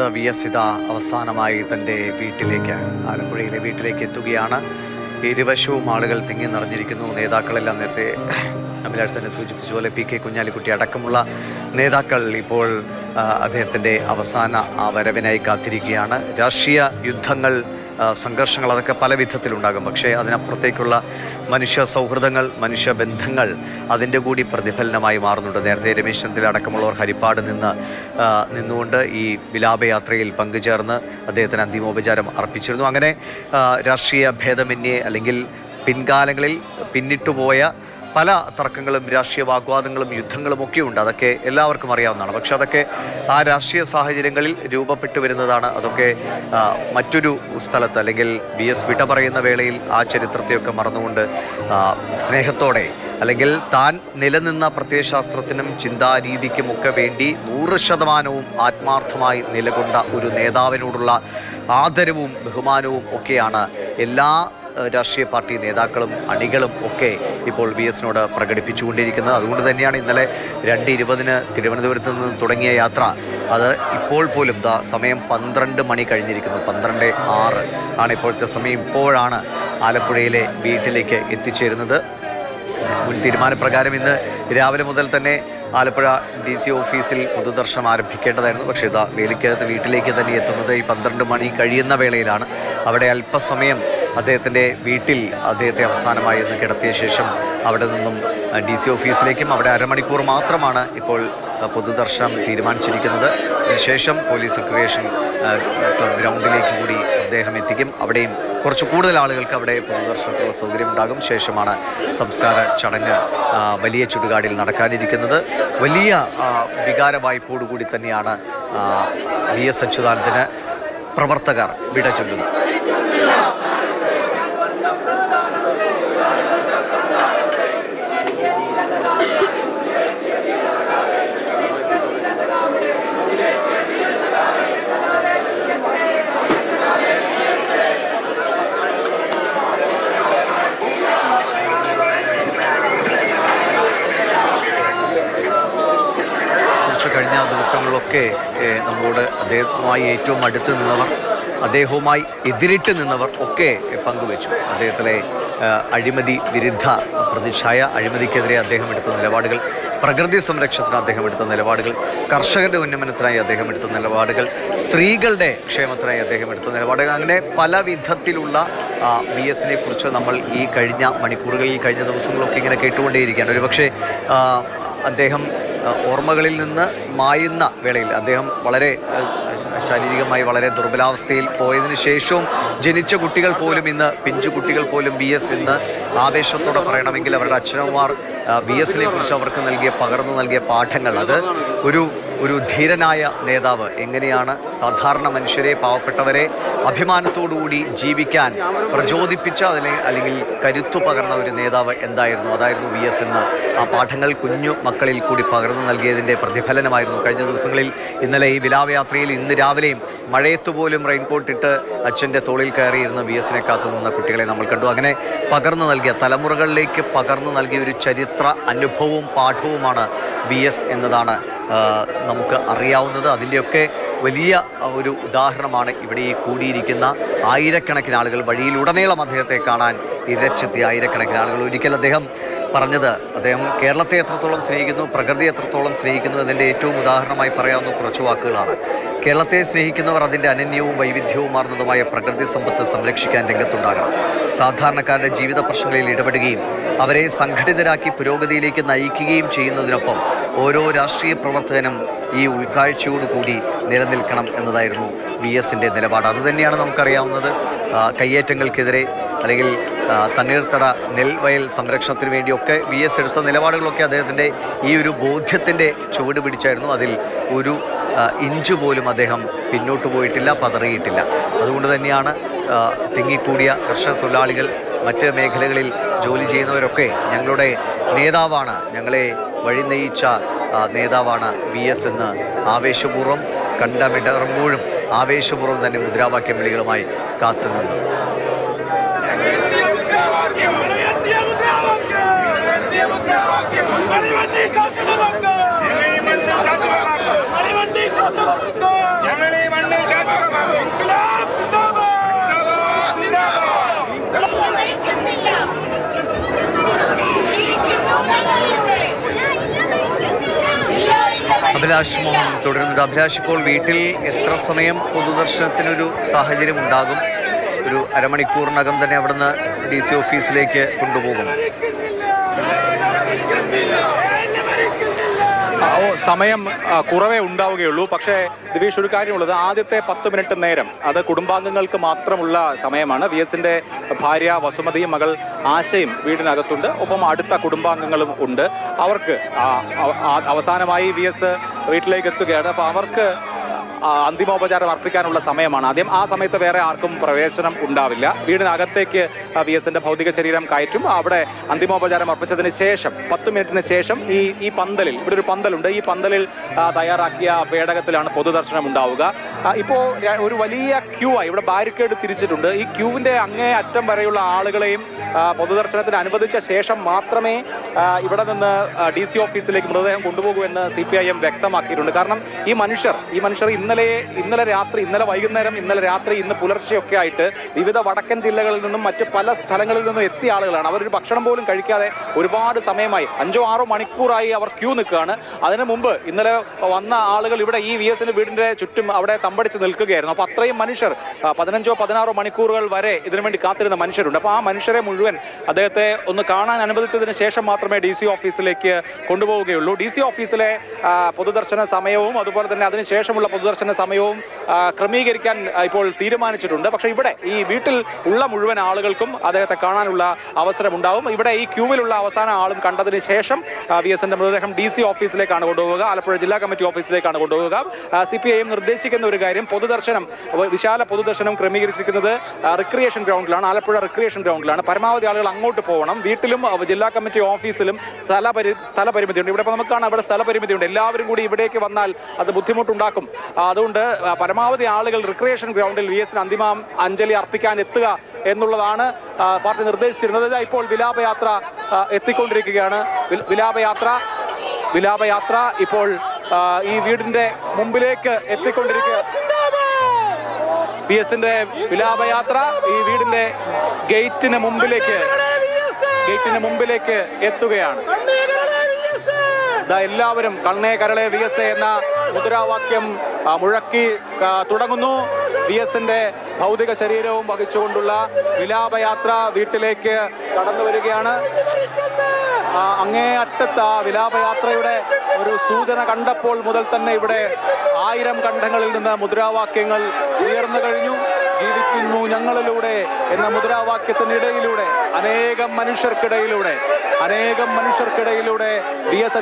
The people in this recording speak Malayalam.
വി എസ് സിത അവസാനമായി തന്റെ വീട്ടിലേക്ക് ആലപ്പുഴയിലെ വീട്ടിലേക്ക് എത്തുകയാണ്. ഇരുവശവും ആളുകൾ തിങ്ങി നിറഞ്ഞിരിക്കുന്നു. നേതാക്കളെല്ലാം നേരത്തെ അഭിലാഷ് തന്നെ സൂചിപ്പിച്ച പോലെ പി കെ കുഞ്ഞാലിക്കുട്ടി അടക്കമുള്ള നേതാക്കൾ ഇപ്പോൾ അദ്ദേഹത്തിന്റെ അവസാന വരവിനായി കാത്തിരിക്കുകയാണ്. രാഷ്ട്രീയ യുദ്ധങ്ങൾ സംഘർഷങ്ങൾ അതൊക്കെ പല വിധത്തിലുണ്ടാകും. പക്ഷേ അതിനപ്പുറത്തേക്കുള്ള മനുഷ്യ സൗഹൃദങ്ങൾ മനുഷ്യ ബന്ധങ്ങൾ അതിന്റെ കൂടി പ്രതിഫലനമായി മാറുന്നുണ്ട്. നേരത്തെ രമേശ് ചന്ദ്രൻ അടക്കമുള്ളവർ ഹരിപ്പാട് നിന്ന് നിന്നുകൊണ്ട് ഈ വിലാപയാത്രയിൽ പങ്കുചേർന്ന് അദ്ദേഹത്തിന് അന്തിമോപചാരം അർപ്പിച്ചിരുന്നു. അങ്ങനെ രാഷ്ട്രീയ ഭേദമന്യേ അല്ലെങ്കിൽ പിൻകാലങ്ങളിൽ പിന്നിട്ടുപോയ പല തർക്കങ്ങളും രാഷ്ട്രീയ വാഗ്വാദങ്ങളും യുദ്ധങ്ങളും ഒക്കെ ഉണ്ട്. അതൊക്കെ എല്ലാവർക്കും അറിയാവുന്നതാണ്. പക്ഷെ അതൊക്കെ ആ രാഷ്ട്രീയ സാഹചര്യങ്ങളിൽ രൂപപ്പെട്ടു വരുന്നതാണ്. അതൊക്കെ മറ്റൊരു സ്ഥലത്ത് അല്ലെങ്കിൽ ബി എസ് വിട പറയുന്ന വേളയിൽ ആ ചരിത്രത്തെയൊക്കെ മറന്നുകൊണ്ട് സ്നേഹത്തോടെ അല്ലെങ്കിൽ താൻ നിലനിന്ന പ്രത്യയശാസ്ത്രത്തിനും ചിന്താരീതിക്കുമൊക്കെ വേണ്ടി നൂറ് ശതമാനവും ആത്മാർത്ഥമായി നിലകൊണ്ട ഒരു നേതാവിനോടുള്ള ആദരവും ബഹുമാനവും ഒക്കെയാണ് എല്ലാ രാഷ്ട്രീയ പാർട്ടി നേതാക്കളും അണികളും ഒക്കെ ഇപ്പോൾ വി എസിനോട് പ്രകടിപ്പിച്ചുകൊണ്ടിരിക്കുന്നത്. അതുകൊണ്ട് തന്നെയാണ് ഇന്നലെ രണ്ട് ഇരുപതിന് തിരുവനന്തപുരത്ത് നിന്ന് തുടങ്ങിയ യാത്ര. അത് ഇപ്പോൾ പോലും ദാ സമയം പന്ത്രണ്ട് മണി കഴിഞ്ഞിരിക്കുന്നു. പന്ത്രണ്ട് ആറ് ആണ് ഇപ്പോഴത്തെ സമയം. ഇപ്പോഴാണ് ആലപ്പുഴയിലെ വീട്ടിലേക്ക് എത്തിച്ചേരുന്നത്. മുൻ തീരുമാനപ്രകാരം ഇന്ന് രാവിലെ മുതൽ തന്നെ ആലപ്പുഴ ഡി സി ഓഫീസിൽ പൊതുദർശനം ആരംഭിക്കേണ്ടതായിരുന്നു. പക്ഷേ ഇതാ വേലിക്കകത്ത് വീട്ടിലേക്ക് തന്നെ എത്തുന്നത് ഈ പന്ത്രണ്ട് മണി കഴിയുന്ന വേളയിലാണ്. അവിടെ അല്പസമയം അദ്ദേഹത്തിന്റെ വീട്ടിൽ അദ്ദേഹത്തെ അവസാനമായി ഒന്ന് കിടത്തിയ ശേഷം അവിടെ നിന്നും ഡി സി ഓഫീസിലേക്കും അവിടെ അരമണിക്കൂർ മാത്രമാണ് ഇപ്പോൾ പൊതുദർശനം തീരുമാനിച്ചിരിക്കുന്നത്. അതിനുശേഷം പോലീസ് റിക്രിയേഷൻ ഗ്രൗണ്ടിലേക്ക് കൂടി അദ്ദേഹം എത്തിക്കും. അവിടെയും കുറച്ച് കൂടുതൽ ആളുകൾക്ക് അവിടെ പൊതുദർശനത്തിനുള്ള സൗകര്യം ഉണ്ടാകും. ശേഷമാണ് സംസ്കാര ചടങ്ങ് വലിയ ചുടുകാടിൽ നടക്കാനിരിക്കുന്നത്. വലിയ ആ, വികാര വായ്പോടുകൂടി തന്നെയാണ് വി എസ് അച്യുതാനന്ദന് പ്രവർത്തകർ വിട ചൊല്ലുന്നത്. കഴിഞ്ഞ ദിവസങ്ങളിലൊക്കെ നമ്മളോട് അദ്ദേഹവുമായി ഏറ്റവും അടുത്ത് നിന്നവർ അദ്ദേഹവുമായി എതിരിട്ട് നിന്നവർ ഒക്കെ പങ്കുവച്ചു. അദ്ദേഹത്തിലെ അഴിമതി വിരുദ്ധ പ്രതിച്ഛായ അഴിമതിക്കെതിരെ അദ്ദേഹം എടുത്ത നിലപാടുകൾ പ്രകൃതി സംരക്ഷണത്തിന് അദ്ദേഹം എടുത്ത നിലപാടുകൾ കർഷകരുടെ ഉന്നമനത്തിനായി അദ്ദേഹം എടുത്ത നിലപാടുകൾ സ്ത്രീകളുടെ ക്ഷേമത്തിനായി അദ്ദേഹം എടുത്ത നിലപാടുകൾ. അങ്ങനെ പല വിധത്തിലുള്ള വി എസിനെ കുറിച്ച് നമ്മൾ ഈ കഴിഞ്ഞ മണിക്കൂറുകളിൽ കഴിഞ്ഞ ദിവസങ്ങളൊക്കെ ഇങ്ങനെ കേട്ടുകൊണ്ടേയിരിക്കുകയാണ്. ഒരുപക്ഷെ അദ്ദേഹം ഓർമ്മകളിൽ നിന്ന് മായുന്ന വേളയിൽ അദ്ദേഹം വളരെ ശാരീരികമായി വളരെ ദുർബലാവസ്ഥയിൽ പോയതിനു ശേഷവും ജനിച്ച കുട്ടികൾ പോലും ഇന്ന് പിഞ്ചു കുട്ടികൾ പോലും ബി എസ് ഇന്ന് ആവേശത്തോടെ പറയണമെങ്കിൽ അവരുടെ അച്ഛനമ്മമാർ ബി എസിനെ കുറിച്ച് അവർക്ക് നൽകിയ പകർന്നു നൽകിയ പാഠങ്ങൾ. അത് ഒരു ഒരു ധീരനായ നേതാവ് എങ്ങനെയാണ് സാധാരണ മനുഷ്യരെ പാവപ്പെട്ടവരെ അഭിമാനത്തോടുകൂടി ജീവിക്കാൻ പ്രചോദിപ്പിച്ച അതിനെ അല്ലെങ്കിൽ കരുത്തു പകർന്ന ഒരു നേതാവ് എന്തായിരുന്നു? അതായിരുന്നു വി എസ് എന്ന് ആ പാഠങ്ങൾ കുഞ്ഞു മക്കളിൽ കൂടി പകർന്നു നൽകിയതിന്റെ പ്രതിഫലനമായിരുന്നു. കഴിഞ്ഞ ദിവസങ്ങളിൽ ഇന്നലെ ഈ വിലാപയാത്രയിൽ ഇന്ന് രാവിലെയും മഴയത്ത് പോലും റെയിൻകോട്ട് ഇട്ട് അച്ഛന്റെ തോളിൽ കയറിയിരുന്ന വി എസിനെ കാത്തു നിന്ന കുട്ടികളെ നമ്മൾ കണ്ടു. അങ്ങനെ പകർന്നു നൽകിയ തലമുറകളിലേക്ക് പകർന്നു നൽകിയ ഒരു ചരിത്ര അനുഭവവും പാഠവുമാണ് വി എസ് എന്നതാണ് നമുക്ക് അറിയാവുന്നത്. അതിന്റെയൊക്കെ വലിയ ഒരു ഉദാഹരണമാണ് ഇവിടെ ഈ കൂടിയിരിക്കുന്ന ആയിരക്കണക്കിന് ആളുകൾ വഴിയിലുടനീളം അദ്ദേഹത്തെ കാണാൻ ഇരച്ചെത്തിയ ആയിരക്കണക്കിന് ആളുകൾ ഒരിക്കൽ അദ്ദേഹം പറഞ്ഞത്. അദ്ദേഹം കേരളത്തെ എത്രത്തോളം സ്നേഹിക്കുന്നു പ്രകൃതി എത്രത്തോളം സ്നേഹിക്കുന്നു അതിന്റെ ഏറ്റവും ഉദാഹരണമായി പറയാവുന്ന കുറച്ച് വാക്കുകളാണ്. കേരളത്തെ സ്നേഹിക്കുന്നവർ അതിന്റെ അനന്യവും വൈവിധ്യവും വൈവിധ്യവുമാർന്നതുമായ പ്രകൃതി സമ്പത്ത് സംരക്ഷിക്കാൻ രംഗത്തുണ്ടാകണം. സാധാരണക്കാരുടെ ജീവിത പ്രശ്നങ്ങളിൽ ഇടപെടുകയും അവരെ സംഘടിതരാക്കി പുരോഗതിയിലേക്ക് നയിക്കുകയും ചെയ്യുന്നതിനൊപ്പം ഓരോ രാഷ്ട്രീയ പ്രവർത്തകനും ഈ ഉൾക്കാഴ്ചയോടുകൂടി നിലനിൽക്കണം എന്നതായിരുന്നു വി എസിന്റെ നിലപാട്. അതുതന്നെയാണ് നമുക്കറിയാവുന്നത്. കയ്യേറ്റങ്ങൾക്കെതിരെ അല്ലെങ്കിൽ തണ്ണീർത്തട നെൽവയൽ സംരക്ഷണത്തിന് വേണ്ടിയൊക്കെ വി എസ് എടുത്ത നിലപാടുകളൊക്കെ അദ്ദേഹത്തിന്റെ ഈ ഒരു ബോധ്യത്തിന്റെ ചുവട് പിടിച്ചായിരുന്നു. അതിൽ ഒരു ഇഞ്ച് പോലും അദ്ദേഹം പിന്നോട്ട് പോയിട്ടില്ല പതറിയിട്ടില്ല. അതുകൊണ്ട് തന്നെയാണ് തിങ്ങിക്കൂടിയ കർഷക തൊഴിലാളികൾ മറ്റ് മേഖലകളിൽ ജോലി ചെയ്യുന്നവരൊക്കെ ഞങ്ങളുടെ നേതാവാണ്. ഞങ്ങളെ വഴി നയിച്ച നേതാവാണ് വി എസ് എന്ന് ആവേശപൂർവം കണ്ടമിടറുമ്പോഴും ആവേശപൂർവം തന്നെ മുദ്രാവാക്യം വിളികളുമായി കാത്തുനിന്നത്. അഭിലാഷ് മോഹൻ തുടരുന്നുണ്ട്. അഭിലാഷ് ഇപ്പോൾ വീട്ടിൽ എത്ര സമയം പൊതുദർശനത്തിനൊരു സാഹചര്യം ഉണ്ടാകും ഒരു അരമണിക്കൂറിനകം തന്നെ അവിടുന്ന് ഡി സി ഓഫീസിലേക്ക് കൊണ്ടുപോകും. സമയം കുറവേ ഉണ്ടാവുകയുള്ളൂ. പക്ഷേ ദിവീഷ് ഒരു കാര്യമുള്ളത്. ആദ്യത്തെ പത്ത് മിനിറ്റ് നേരം അത് കുടുംബാംഗങ്ങൾക്ക് മാത്രമുള്ള സമയമാണ്. വി എസിന്റെ ഭാര്യ വസുമതിയും മകൾ ആശയും വീടിനകത്തുണ്ട്. ഒപ്പം അടുത്ത കുടുംബാംഗങ്ങളും ഉണ്ട്. അവർക്ക് അവസാനമായി വി എസ് വീട്ടിലേക്ക് എത്തുകയാണ്. അപ്പൊ അവർക്ക് അന്തിമോപചാരം അർപ്പിക്കാനുള്ള സമയമാണ്. ആദ്യം ആ സമയത്ത് വേറെ ആർക്കും പ്രവേശനം ഉണ്ടാവില്ല. വീടിനകത്തേക്ക് വി എസിന്റെ ഭൗതിക ശരീരം കയറ്റും. അവിടെ അന്തിമോപചാരം അർപ്പിച്ചതിന് ശേഷം പത്ത് മിനിറ്റിന് ശേഷം ഈ ഈ പന്തലിൽ ഇവിടെ ഒരു പന്തലുണ്ട്. ഈ പന്തലിൽ തയ്യാറാക്കിയ പേടകത്തിലാണ് പൊതുദർശനം ഉണ്ടാവുക. ആ, ഇപ്പോ ഒരു വലിയ ക്യൂ ആയി. ഇവിടെ ബാരിക്കേഡ് തിരിച്ചിട്ടുണ്ട്. ഈ ക്യൂവിന്റെ അങ്ങേ അറ്റം വരെയുള്ള ആളുകളെയും പൊതുദർശനത്തിന് അനുവദിച്ച ശേഷം മാത്രമേ ഇവിടെ നിന്ന് ഡി സി ഓഫീസിലേക്ക് മൃതദേഹം കൊണ്ടുപോകൂ എന്ന് സി പി ഐ എം വ്യക്തമാക്കിയിട്ടുണ്ട്. കാരണം ഈ മനുഷ്യർ ഈ മനുഷ്യർ ഇന്നലെ ഇന്നലെ രാത്രി ഇന്നലെ വൈകുന്നേരം ഇന്നലെ രാത്രി ഇന്ന് പുലർച്ചെയൊക്കെ ആയിട്ട് വിവിധ വടക്കൻ ജില്ലകളിൽ നിന്നും മറ്റ് പല സ്ഥലങ്ങളിൽ നിന്നും എത്തിയ ആളുകളാണ്. അവരൊരു ഭക്ഷണം പോലും കഴിക്കാതെ ഒരുപാട് സമയമായി അഞ്ചോ ആറോ മണിക്കൂറായി അവർ ക്യൂ നിൽക്കുകയാണ്. അതിനു മുമ്പ് ഇന്നലെ വന്ന ആളുകൾ ഇവിടെ ഈ വി എസിന്റെ വീടിന്റെ ചുറ്റും അവിടെ തമ്പടിച്ച് നിൽക്കുകയായിരുന്നു. അപ്പോൾ അത്രയും മനുഷ്യർ പതിനഞ്ചോ പതിനാറോ മണിക്കൂറുകൾ വരെ ഇതിനുവേണ്ടി കാത്തിരുന്ന മനുഷ്യരുണ്ട്. അപ്പോൾ ആ മനുഷ്യരെ മുഴുവൻ അദ്ദേഹത്തെ ഒന്ന് കാണാൻ അനുവദിച്ചതിന് ശേഷം മാത്രമേ ഡി സി ഓഫീസിലേക്ക് കൊണ്ടുപോവുകയുള്ളൂ. ഡി സി ഓഫീസിലെ പൊതുദർശന സമയവും അതുപോലെ തന്നെ അതിനുശേഷമുള്ള പൊതുദർശന സമയവും ക്രമീകരിക്കാൻ ഇപ്പോൾ തീരുമാനിച്ചിട്ടുണ്ട്. പക്ഷേ ഇവിടെ ഈ വീട്ടിൽ ഉള്ള മുഴുവൻ ആളുകൾക്കും അദ്ദേഹത്തെ കാണാനുള്ള അവസരം ഉണ്ടാവും ഇവിടെ ഈ ക്യൂവിലുള്ള അവസാന ആളും കണ്ടതിന് ശേഷം വി എസ് എന്റെ മൃതദേഹം ഡി സി ഓഫീസിലേക്കാണ് കൊണ്ടുപോവുക. ആലപ്പുഴ ജില്ലാ കമ്മിറ്റി ഓഫീസിലേക്കാണ് കൊണ്ടുപോവുക. സി പി ഐ എം നിർദ്ദേശിക്കുന്ന ഒരു കാര്യം പൊതുദർശനം വിശാല പൊതുദർശനം ക്രമീകരിച്ചിരിക്കുന്നത് റിക്രിയേഷൻ ഗ്രൗണ്ടിലാണ് ആലപ്പുഴ റിക്രിയേഷൻ ഗ്രൗണ്ടിലാണ് പരമാവധി ആളുകൾ അങ്ങോട്ട് പോകണം വീട്ടിലും ജില്ലാ കമ്മിറ്റി ഓഫീസിലും സ്ഥലപരി സ്ഥലപരിമിതിയുണ്ട്. ഇവിടെ ഇപ്പോൾ നമുക്കാണ് അവിടെ ഇവിടെ സ്ഥലപരിമിതിയുണ്ട്. എല്ലാവരും കൂടി ഇവിടേക്ക് വന്നാൽ അത് ബുദ്ധിമുട്ടുണ്ടാക്കും. അതുകൊണ്ട് ആ, പരമാവധി ആളുകൾ റിക്രിയേഷൻ ഗ്രൗണ്ടിൽ വി എസിന് അന്തിമ അഞ്ജലി അർപ്പിക്കാൻ എത്തുക എന്നുള്ളതാണ് പാർട്ടി നിർദ്ദേശിച്ചിരുന്നത്. ഇപ്പോൾ വിലാപയാത്ര എത്തിക്കൊണ്ടിരിക്കുകയാണ്. വിലാപയാത്ര വിലാപയാത്ര ഇപ്പോൾ ഈ വീടിന്റെ മുമ്പിലേക്ക് എത്തിക്കൊണ്ടിരിക്കുക. പി എസിന്റെ വിലാപയാത്ര ഈ വീടിന്റെ ഗേറ്റിന് മുമ്പിലേക്ക് ഗേറ്റിന് മുമ്പിലേക്ക് എത്തുകയാണ്. എല്ലാവരും കണ്ണേ കരളെ വി എസ് എന്ന മുദ്രാവാക്യം മുഴക്കി തുടങ്ങുന്നു. വി എസിന്റെ ഭൗതിക ശരീരവും വഹിച്ചുകൊണ്ടുള്ള വിലാപയാത്ര വീട്ടിലേക്ക് കടന്നു വരികയാണ്. അങ്ങേ അറ്റത്ത് ആ വിലാപയാത്രയുടെ ഒരു സൂചന കണ്ടപ്പോൾ മുതൽ തന്നെ ഇവിടെ ആയിരം കണ്ഠങ്ങളിൽ നിന്ന് മുദ്രാവാക്യങ്ങൾ ഉയർന്നു കഴിഞ്ഞു. ജീവിക്കുന്നു ഞങ്ങളിലൂടെ എന്ന മുദ്രാവാക്യത്തിനിടയിലൂടെ അനേകം മനുഷ്യർക്കിടയിലൂടെ അനേകം മനുഷ്യർക്കിടയിലൂടെ ഡി എസ്